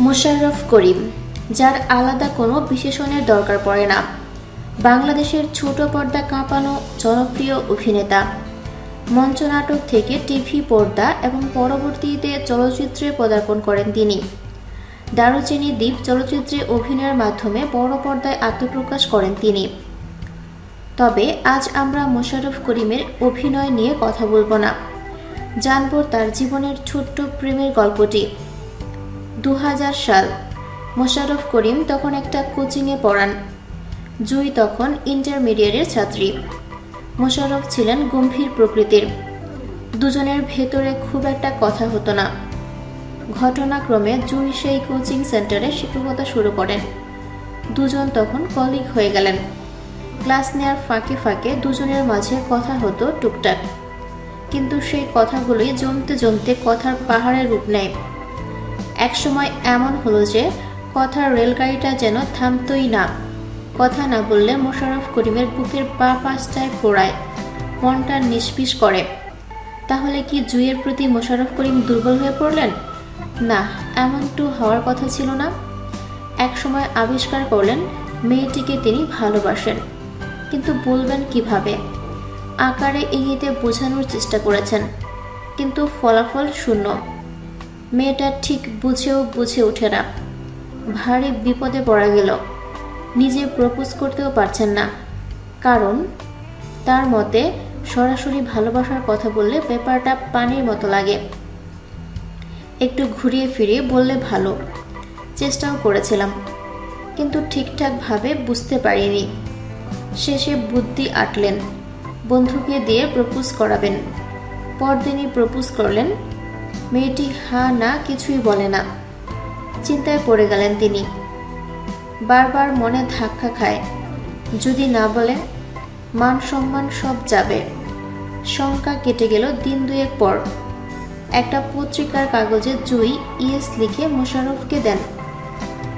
মোশাররফ করিম, যার আলাদা কোনো বিশেষণের দরকার পড়ে না। বাংলাদেশের ছোট পর্দা কাঁপানো জনপ্রিয় অভিনেতা। মঞ্চনাটক থেকে টিভি পর্দা এবং পরবর্তীতে চলচ্চিত্রে পদার্পণ করেন তিনি। দারুচিনি দ্বীপ চলচ্চিত্রে অভিনয়ের মাধ্যমে বড় পর্দায় আত্মপ্রকাশ করেন তিনি। তবে আজ আমরা মোশাররফ করিমের অভিনয় নিয়ে কথা বলব না। জানব তার জীবনের ছোট্ট প্রেমের গল্পটি। দু হাজার সাল। মোশাররফ করিম তখন একটা কোচিংয়ে পড়ান। জুই তখন ইন্টারমিডিয়েটের ছাত্রী। মোশাররফ ছিলেন গম্ভীর প্রকৃতির। দুজনের ভেতরে খুব একটা কথা হতো না। ঘটনাক্রমে জুই সেই কোচিং সেন্টারে শিক্ষকতা শুরু করেন। দুজন তখন কলিগ হয়ে গেলেন। ক্লাস নেয়ার ফাঁকে ফাঁকে দুজনের মাঝে কথা হতো টুকটাক। কিন্তু সেই কথাগুলোই জমতে জমতে কথার পাহাড়ের রূপ নেয়। একসময় এমন হলো যে কথার রেলগাড়িটা যেন থামতই না। কথা না বললে মোশাররফ করিমের বুকের পা পাঁচটায় ফোড়ায় মনটা নিষ্পিস করে। তাহলে কি জুইয়ের প্রতি মোশাররফ করিম দুর্বল হয়ে পড়লেন? না, এমন এমনটু হওয়ার কথা ছিল না। এক সময় আবিষ্কার করলেন, মেয়েটিকে তিনি ভালোবাসেন। কিন্তু বলবেন কীভাবে? আকারে ইঙ্গিতে বোঝানোর চেষ্টা করেছেন। কিন্তু ফলাফল শূন্য। মেয়েটা ঠিক বুঝেও বুঝে ওঠে না। ভারী বিপদে পড়া গেল। নিজে প্রপোজ করতেও পারছেন না। কারণ তার মতে সরাসরি ভালোবাসার কথা বললে ব্যাপারটা পানির মতো লাগে। একটু ঘুরিয়ে ফিরিয়ে বললে ভালো। চেষ্টাও করেছিলাম। কিন্তু ঠিকঠাকভাবে বুঝতে পারিনি। শেষে বুদ্ধি আটলেন। বন্ধুকে দিয়ে প্রপোজ করাবেন। পরদিনই প্রপোজ করলেন মেয়েটি হা না কিছুই বলে না। চিন্তায় পড়ে গেলেন তিনি। বারবার মনে ধাক্কা খায়। যদি না বলে, মান সম্মান সব যাবে। শঙ্কা কেটে গেল দিন দুয়েক পর। একটা পত্রিকার কাগজে জুই ইয়েস লিখে মোশারফকে দেন।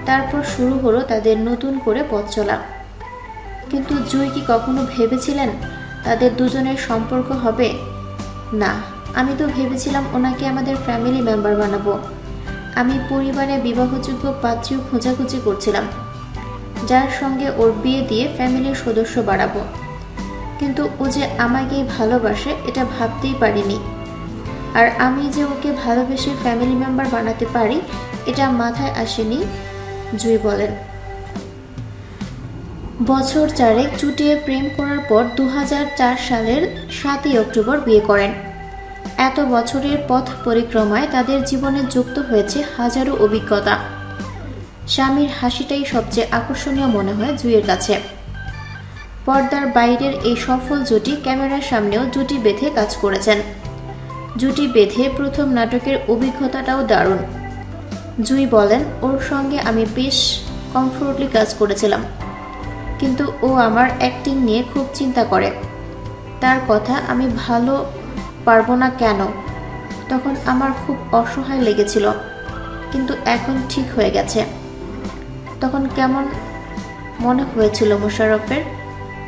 তারপর শুরু হলো তাদের নতুন করে পথ চলা। কিন্তু জুই কি কখনো ভেবেছিলেন তাদের দুজনের সম্পর্ক হবে? না। আমি তো ভেবেছিলাম ওনাকে আমাদের ফ্যামিলি মেম্বার বানাবো। আমি পরিবারে বিবাহযোগ্য পাত্রীও খোঁজাখুঁজি করছিলাম, যার সঙ্গে ওর বিয়ে দিয়ে ফ্যামিলির সদস্য বাড়াবো কিন্তু ও যে আমাকে ভালোবাসে, এটা ভাবতেই পারিনি। আর আমি যে ওকে ভালোবেসে ফ্যামিলি মেম্বার বানাতে পারি, এটা মাথায় আসেনি, জুই বলেন। বছর চারেক চুটিয়ে প্রেম করার পর দু হাজার চার সালের সাতই অক্টোবর বিয়ে করেন। এত বছরের পথ পরিক্রমায় তাদের জীবনে যুক্ত হয়েছে হাজারো অভিজ্ঞতা। স্বামীর হাসিটাই সবচেয়ে আকর্ষণীয় মনে হয় জুইয়ের কাছে। পর্দার বাইরের এই সফল জুটি ক্যামেরার সামনেও জুটি বেঁধে কাজ করেছেন। জুটি বেঁধে প্রথম নাটকের অভিজ্ঞতাটাও দারুণ। জুই বলেন, ওর সঙ্গে আমি বেশ কমফোর্টলি কাজ করেছিলাম। কিন্তু ও আমার অ্যাক্টিং নিয়ে খুব চিন্তা করে। তার কথা আমি ভালো পারব না কেন? তখন আমার খুব অসহায় লেগেছিল, কিন্তু এখন ঠিক হয়ে গেছে। তখন কেমন মনে হয়েছিল মোশারফের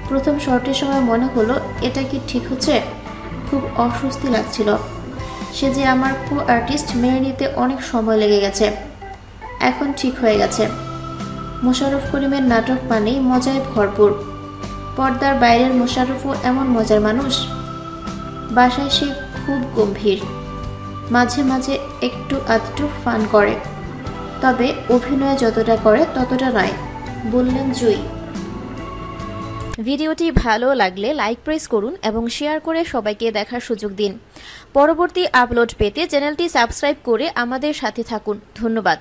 প্রথম শর্টের সময় মনে হলো, এটা কি ঠিক হচ্ছে? খুব অস্বস্তি লাগছিল। সে যে আমার কো আর্টিস্ট মেনে নিতে অনেক সময় লেগে গেছে। এখন ঠিক হয়ে গেছে। মোশাররফ করিমের নাটক মানেই মজায় ভরপুর। পর্দার বাইরের মোশাররফও এমন মজার মানুষ? বাসায় সে খুব গম্ভীর। মাঝে মাঝে একটু আধটু ফান করে। তবে অভিনয় যতটা করে ততটা নয়, বললেন জুই। ভিডিওটি ভালো লাগলে লাইক প্রেস করুন এবং শেয়ার করে সবাইকে দেখার সুযোগ দিন। পরবর্তী আপলোড পেতে চ্যানেলটি সাবস্ক্রাইব করে আমাদের সাথে থাকুন। ধন্যবাদ।